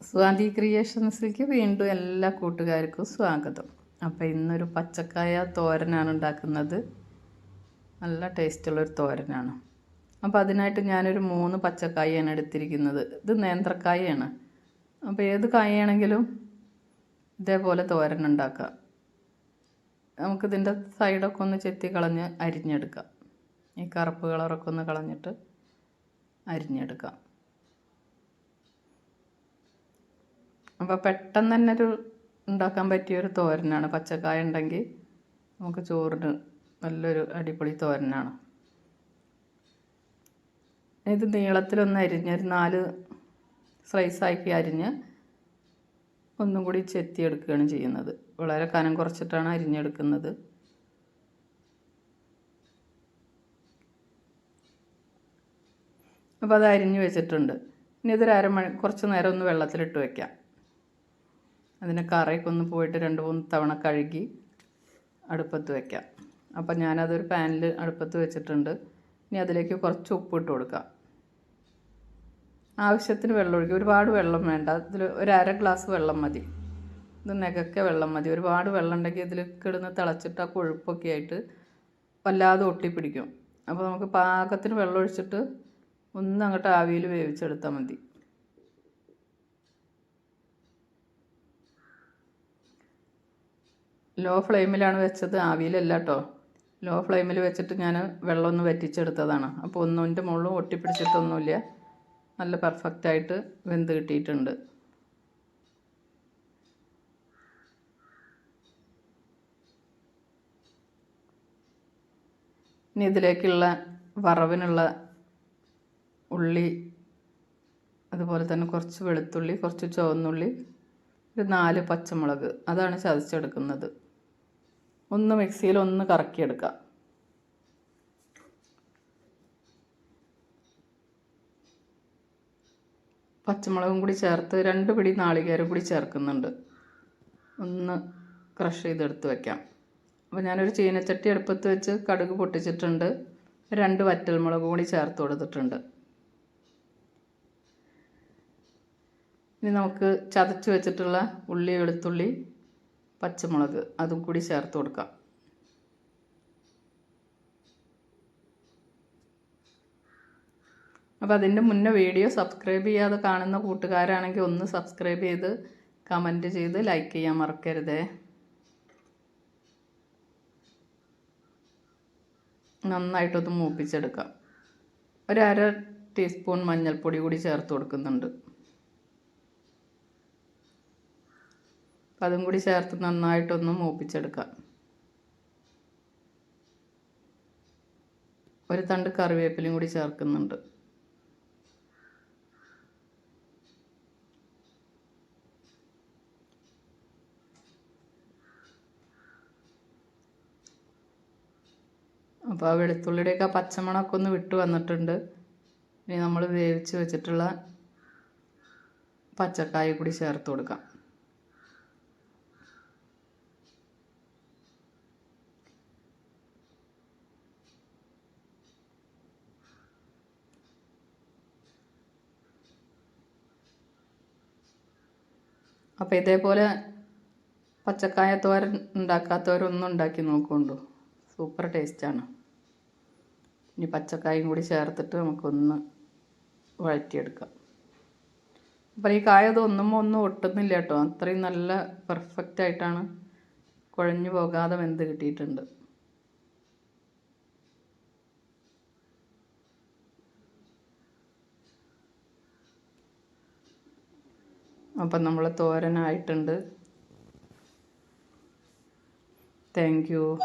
സ്വാതി ക്രിയേഷൻസിലേക്ക് വീണ്ടും എല്ലാ കൂട്ടുകാർക്കും സ്വാഗതം. അപ്പോൾ ഇന്നൊരു പച്ചക്കായ തോരനാണ് ഉണ്ടാക്കുന്നത്. നല്ല ടേസ്റ്റുള്ളൊരു തോരനാണ്. അപ്പോൾ അതിനായിട്ട് ഞാനൊരു മൂന്ന് പച്ചക്കായാണ് എടുത്തിരിക്കുന്നത്. ഇത് നേന്ത്രക്കായയാണ് അപ്പോൾ ഏത് കായയാണെങ്കിലും ഇതേപോലെ തോരൻ ഉണ്ടാക്കാം. നമുക്കിതിന്റെ സൈഡൊക്കെ ഒന്ന് ചെത്തി കളഞ്ഞ് അരിഞ്ഞെടുക്കാം. ഈ കറുപ്പ് കളറൊക്കെ ഒന്ന് കളഞ്ഞിട്ട് അരിഞ്ഞെടുക്കാം. അപ്പോൾ പെട്ടെന്ന് തന്നെ ഒരു ഉണ്ടാക്കാൻ പറ്റിയൊരു തോരനാണ് പച്ചക്കായ ഉണ്ടെങ്കിൽ നമുക്ക് ചോറിന് നല്ലൊരു അടിപൊളി തോരനാണ്. ഇത് നീളത്തിലൊന്ന് അരിഞ്ഞ് ഒരു നാല് സ്ലൈസാക്കി അരിഞ്ഞ് ഒന്നും കൂടി ചെത്തിയെടുക്കുകയാണ് ചെയ്യുന്നത്. വളരെ കനം കുറച്ചിട്ടാണ് അരിഞ്ഞെടുക്കുന്നത്. അപ്പോൾ അത് അരിഞ്ഞ് വെച്ചിട്ടുണ്ട്. ഇനി ഇതൊരു അരമണി കുറച്ച് നേരം ഒന്ന് വെള്ളത്തിലിട്ട് വയ്ക്കാം അതിനെ കറയൊക്കെ ഒന്ന് പോയിട്ട് രണ്ട് മൂന്ന് തവണ കഴുകി അടുപ്പത്ത് വയ്ക്കാം അപ്പം ഞാനതൊരു പാനിൽ അടുപ്പത്ത് വെച്ചിട്ടുണ്ട്. ഇനി അതിലേക്ക് കുറച്ച് ഉപ്പ് ഇട്ട് കൊടുക്കാം. ആവശ്യത്തിന് വെള്ളം ഒഴിക്കുക. ഒരുപാട് വെള്ളം വേണ്ട. ഇതിൽ ഒരു അര ഗ്ലാസ് വെള്ളം മതി. ഇത് നെകക്കെ വെള്ളം മതി. ഒരുപാട് വെള്ളം ഉണ്ടെങ്കിൽ ഇതിൽ കിടന്ന് തിളച്ചിട്ട് ആ കൊഴുപ്പൊക്കെ ആയിട്ട് വല്ലാതെ ഒട്ടിപ്പിടിക്കും. അപ്പോൾ നമുക്ക് പാകത്തിന് വെള്ളം ഒഴിച്ചിട്ട് ഒന്ന് അങ്ങോട്ട് ആവിയിൽ വേവിച്ചെടുത്താൽ മതി. ലോ ഫ്ലെയിമിലാണ് വെച്ചത് ആവിയിലല്ല കേട്ടോ ലോ ഫ്ലെയിമിൽ വെച്ചിട്ട് ഞാൻ വെള്ളം ഒന്ന് വറ്റിച്ചെടുത്തതാണ്. അപ്പോൾ ഒന്നിന്റെ മുകളിലും ഒട്ടിപ്പിടിച്ചിട്ടൊന്നുമില്ല. നല്ല പെർഫെക്റ്റായിട്ട് വെന്ത് കിട്ടിയിട്ടുണ്ട്. ഇനി ഇതിലേക്കുള്ള വറവിനുള്ള ഉള്ളി അതുപോലെ തന്നെ കുറച്ച് വെളുത്തുള്ളി കുറച്ച് ചുവന്നുള്ളി ഒരു നാല് പച്ചമുളക് അതാണ് ചതച്ചെടുക്കുന്നത്. ഒന്ന് മിക്സിയിൽ ഒന്ന് കറക്കിയെടുക്കുക. പച്ചമുളകും കൂടി ചേർത്ത് രണ്ട് പിടി നാളികേരം കൂടി ചേർക്കുന്നുണ്ട്. ഒന്ന് ക്രഷ് ചെയ്തെടുത്ത് വയ്ക്കാം അപ്പോൾ ഞാനൊരു ചീനച്ചട്ടി അടുപ്പത്ത് വെച്ച് കടുക് പൊട്ടിച്ചിട്ടുണ്ട്. രണ്ട് വറ്റൽമുളക് കൂടി ചേർത്ത് കൊടുത്തിട്ടുണ്ട്. ഇനി നമുക്ക് ചതച്ച് വെച്ചിട്ടുള്ള ഉള്ളി വെളുത്തുള്ളി പച്ചമുളക് അതും കൂടി ചേർത്ത് കൊടുക്കാം. അപ്പോൾ അതിന്റെ മുന്നേ വീഡിയോ സബ്സ്ക്രൈബ് ചെയ്യാതെ കാണുന്ന കൂട്ടുകാരാണെങ്കിൽ ഒന്ന് സബ്സ്ക്രൈബ് ചെയ്ത് കമന്റ് ചെയ്ത് ലൈക്ക് ചെയ്യാൻ മറക്കരുതേ. നന്നായിട്ടൊന്ന് മൂപ്പിച്ചെടുക്കാം. ഒരു അര ടീസ്പൂൺ മഞ്ഞൾപ്പൊടി കൂടി ചേർത്ത് കൊടുക്കുന്നുണ്ട്. അപ്പം അതും കൂടി ചേർത്ത് നന്നായിട്ടൊന്ന് മൂപ്പിച്ചെടുക്കാം. ഒരു തണ്ട് കറിവേപ്പിലയും കൂടി ചേർക്കുന്നുണ്ട്. അപ്പോൾ ആ വെളുത്തുള്ളിയുടെയൊക്കെ പച്ചമണമൊക്കെ ഒന്ന് വിട്ട് വന്നിട്ടുണ്ട്. ഇനി നമ്മൾ വേവിച്ച് വെച്ചിട്ടുള്ള പച്ചക്കായ കൂടി ചേർത്ത് കൊടുക്കാം. അപ്പോൾ ഇതേപോലെ പച്ചക്കായ തോരൻ ഉണ്ടാക്കാത്തവരൊന്നും ഉണ്ടാക്കി നോക്കുകൊണ്ടു സൂപ്പർ ടേസ്റ്റാണ് ഇനി പച്ചക്കായും കൂടി ചേർത്തിട്ട് നമുക്കൊന്ന് വഴറ്റിയെടുക്കാം. അപ്പോൾ ഈ കായ ഇതൊന്നും ഒന്നും ഒട്ടുന്നില്ല കേട്ടോ. അത്രയും നല്ല പെർഫെക്റ്റ് ആയിട്ടാണ് കുഴഞ്ഞു പോകാതെ വെന്ത് കിട്ടിയിട്ടുണ്ട്. അപ്പം നമ്മൾ തോരനായിട്ടുണ്ട്. Thank you